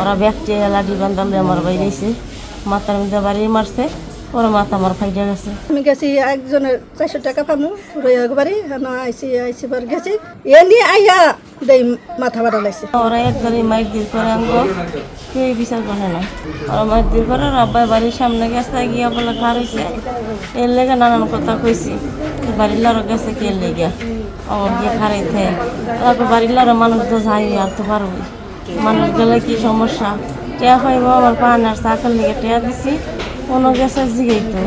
ওরা ব্যাগটি লাঠি বান্ধালে আমার বাইরেছে মাথার মধ্যে বাড়ি মারছে ওরা মাথা আমার ফাইটে গেছে। আমি গেছি একজনের চারশো টাকা পামু রয়ে একবারই হেন আইসি আইসি বার গেছি। এ নিয়ে আইয়া দেই মাথা বাড়া লাগছে। ওরা একবারে মাইর দিল করে আনব কেউ বিচার করে না। ওরা মাইর দিল করে আব্বাই বাড়ির সামনে গেছে গিয়া বলে খার হয়েছে এর লেগে নানান কথা কইছি বাড়ির লারও গেছে কে লেগে? আমার গিয়ে খারাইতে তারপর বাড়ির লারও মানুষ তো যাই আর তো পারবই। মানুষ গেলে কি সমস্যা? টেয়া পাইব, আমার পান আর চাকর লেগে টেয়া দিছি। কোনো গেছে, জিগাইতো।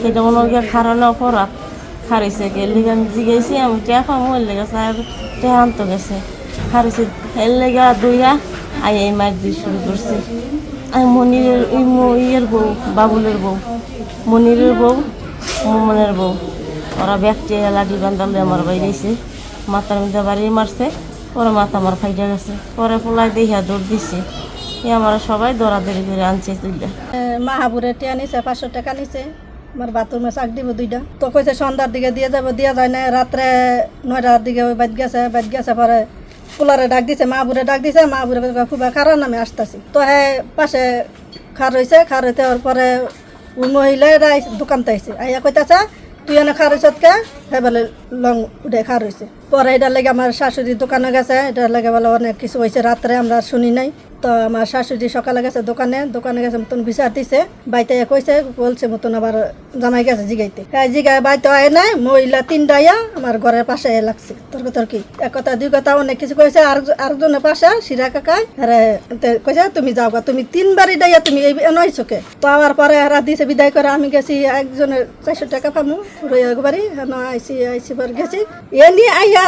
সেটা কোনো গিয়ে খারানো অপরাধ। খারিছে কে? লিগে জিগাইছি, আমি টেয়া পাবো এর লেগে স্যার টেয়া আনতে গেছে। খারিছে এর লেগে দুইয়া আই এই মাছ দিয়ে শুরু করছি। আমি মনিরের ইয়ের বউ, বাবুলের বউ। মনিরের বউ, মোমনের বউ। ওরা ব্যাগটি লাঠি বান্ধালে আমার বাইরেছে মাথার মধ্যে বাড়ি মারছে। ওরা মাথা আমার ফাইটে গেছে। পরে পোলাই দেখিয়া দৌড় দিছে। এ আমার সবাই দৌড়াদৌড়ি করে আনছে তুইলা মাহাবুরে টিয়া নিছে, পাঁচশো টাকা নিছে। আমার বাথরুমে চাক দিব দুইটা। তো কইছে সন্ধ্যার দিকে দিয়ে যাব, দিয়া যায় না রাত্রে নয়টার দিকে ওই বাইত গেছে বাইত গেছে পরে পোলারে ডাক দিছে, মাহাবুরে ডাক দিছে। মাহাবুরে খুব কারণ আমি আসতেছি। তো হ্যাঁ পাশে খার হয়েছে খার হইতে পরে ওই মহিলারা দোকানতে আইছে। আইয়া কইতাছে তুই এনে খার হইছত কে হ্যাঁ বলে লং উঠে খা হয়েছে পরে এটার লেগে আমার শাশুড়ি দোকানে গেছে, এটার লেগে বলে অনেক কিছু হয়েছে রাত্রে আমরা শুনি নাই। তো আমার শাশুড়ি সকালে গেছে দোকানে দোকানে গেছে মতন বিচার দিছে বাইতে কইছে, বলছে মতন আবার জামাই গেছে জিগাইতে। জিগায় বাইতে আয় নাই, মহিলা তিনটাইয়া আমার ঘরের পাশে লাগছে। তর্ক তর্কি। এক কথা দুই কথা অনেক কিছু কইছে আর আরেকজনের পাশে সিরা কাকায় কইছে তুমি যাও গা, তুমি তিনবারই ডাইয়া তুমি এই কে তো আবার পরে হারা দিছে বিদায় করে আমি গেছি একজনের চারশো টাকা পামু রয়ে একবারই আইসি আইসি বার গেছি। এ নিয়ে আইয়া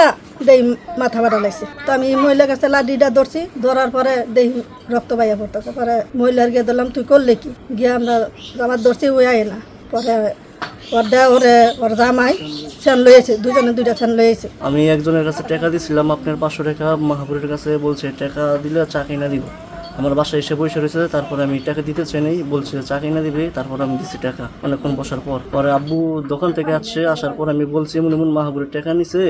দেই মাথা বাড়া লাগছে তো আমি মহিলা কাছে লাডিটা ধরছি ধরার পরে দেই রক্ত বাইয়া পড়তেছে। পরে মহিলার গিয়ে দিলাম তুই করলে কি? গিয়ে আমরা আমার ধরছি ওই আয় না। পরে ওর দে ওরে জামাই ফ্যান লইয়েছে, দুজনে দুইটা ফ্যান লইয়েছে। আমি একজনের কাছে টাকা দিছিলাম, আপনার পাঁচশো টাকা, মাহাপুরের কাছে বলছে, টাকা দিলে চা কিনা দিব। আমার বাসায় এসে বসে রয়েছে, তারপরে আমি টাকা দিতে চাই বলছে, চা কিনা দিবে। তারপর আমি দিচ্ছি টাকা, অনেকক্ষণ বসার পর। পরে আব্বু দোকান থেকে আসছে, আসার পর আমি বলছি, এমন এমন মাহাপুরের টাকা নিছে?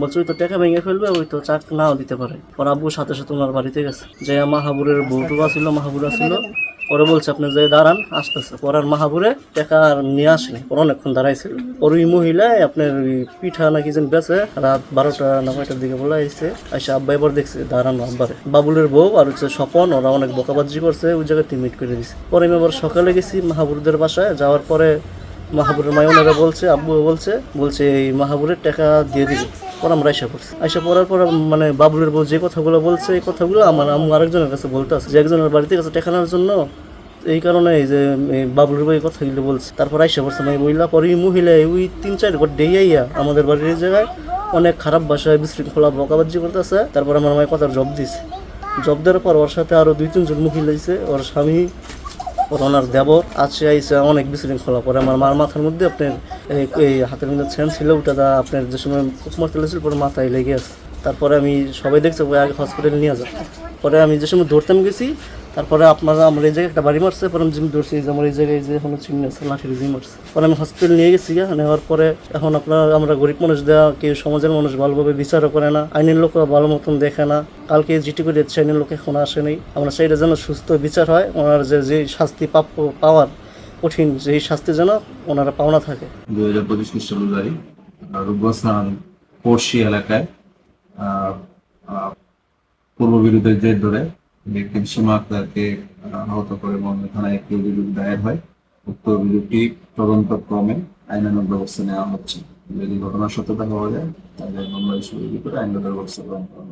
বলছে, ওই তো টাকা ভেঙে ফেলবে, ওই তো চাক নাও দিতে পারে। পরে আব্বু সাথে সাথে ওনার বাড়িতে গেছে। যে মাহাবুরের বউটু আসছিল মাহাবুর আসছিল পরে বলছে আপনি যে দাঁড়ান, আসতেছে। পরে আর মাহাবুরে টাকা আর নিয়ে আসেনি। পর অনেকক্ষণ দাঁড়াইছিল ওর ওই মহিলায় আপনার ওই পিঠা নাকি যেন বেছে রাত বারোটা না কয়টার দিকে বলে আসছে আইসা আব্বা এবার দেখছে, দাঁড়ানো আব্বারে। বাবুলের বউ আর হচ্ছে স্বপন, ওরা অনেক বকাবাজি করছে, ওই জায়গায় মিট করে দিছে। পরে আমি আবার সকালে গেছি মাহাবুরদের বাসায়। যাওয়ার পরে মাহাবুরের মায়নারা বলছে আব্বু বলছে বলছে এই মাহাবুরের টাকা দিয়ে দিবে। পর আমরা আইসা পড়ছি। আইসা পড়ার পর মানে বাবুলের বউ যে কথাগুলো বলছে, এই কথাগুলো আমার আম্মু আরেকজনের কাছে বলতে আছে। যে একজনের বাড়িতে কাছে টাকা নেওয়ার জন্য, এই কারণে এই যে, এই বাবুলের বই কথাগুলো বলছে। তারপর আইসা পড়ছে মানে বইলা পরে মহিলা, ওই তিন, চার ঘর ডেইয়া আমাদের বাড়ির জায়গায় অনেক খারাপ ভাষায় বিশৃঙ্খলা বকাবাজি করতেছে। তারপর আমার মায়ের কথার জব দিছে। জব দেওয়ার পর ওর সাথে আরও দুই, তিনজন মহিলা আইছে ওর স্বামী, ওর ওনার দেবর, আছে আইসে অনেক বিশৃঙ্খলা করে। আমার মার মাথার মধ্যে আপনার এই হাতের মধ্যে ছেন ছিল, ওটা দা আপনার যে সময় কুকুমার তুলেছিল পরে মাথায় লেগে আছে। তারপরে আমি সবাই দেখছে আগে হসপিটালে নিয়ে যাও পরে আমি যে সময় ধরতাম গেছি, তারপরে আপনারা আমার এই জায়গায় একটা বাড়ি মারছে, পরে আমি জিম ধরছি যে আমার এই জায়গায় যে এখনও চিহ্ন আছে লাঠির জিম মারছে। পরে আমি হসপিটাল নিয়ে গেছি নেওয়ার পরে এখন আপনার, আমরা গরিব মানুষ দেওয়া কেউ সমাজের মানুষ ভালোভাবে বিচারও করে না, আইনের লোকরা ভালো মতন দেখে না। কালকে জিটি করে দিচ্ছে, আইনের লোক এখন আসেনি আমরা সেইটা যেন সুস্থ বিচার হয়, ওনার যে যে শাস্তি প্রাপ্য পাওয়ার কঠিন সেই শাস্তি যেন ওনারা পাওনা থাকে। দুই হাজার পঁচিশ খ্রিস্টাব্দ রূপস্নান পড়শি এলাকায় পূর্ব বিরোধের জের ধরে ব্যক্তির সীমা আক্তারকে আহত করে বন্ধ থানায় একটি অভিযোগ দায়ের হয়। উক্ত অভিযোগটি তদন্ত ক্রমে আইনানুগ ব্যবস্থা নেওয়া হচ্ছে। যদি ঘটনার সত্যতা পাওয়া যায়, তাহলে মামলা হিসেবে করে আইনগত ব্যবস্থা গ্রহণ করা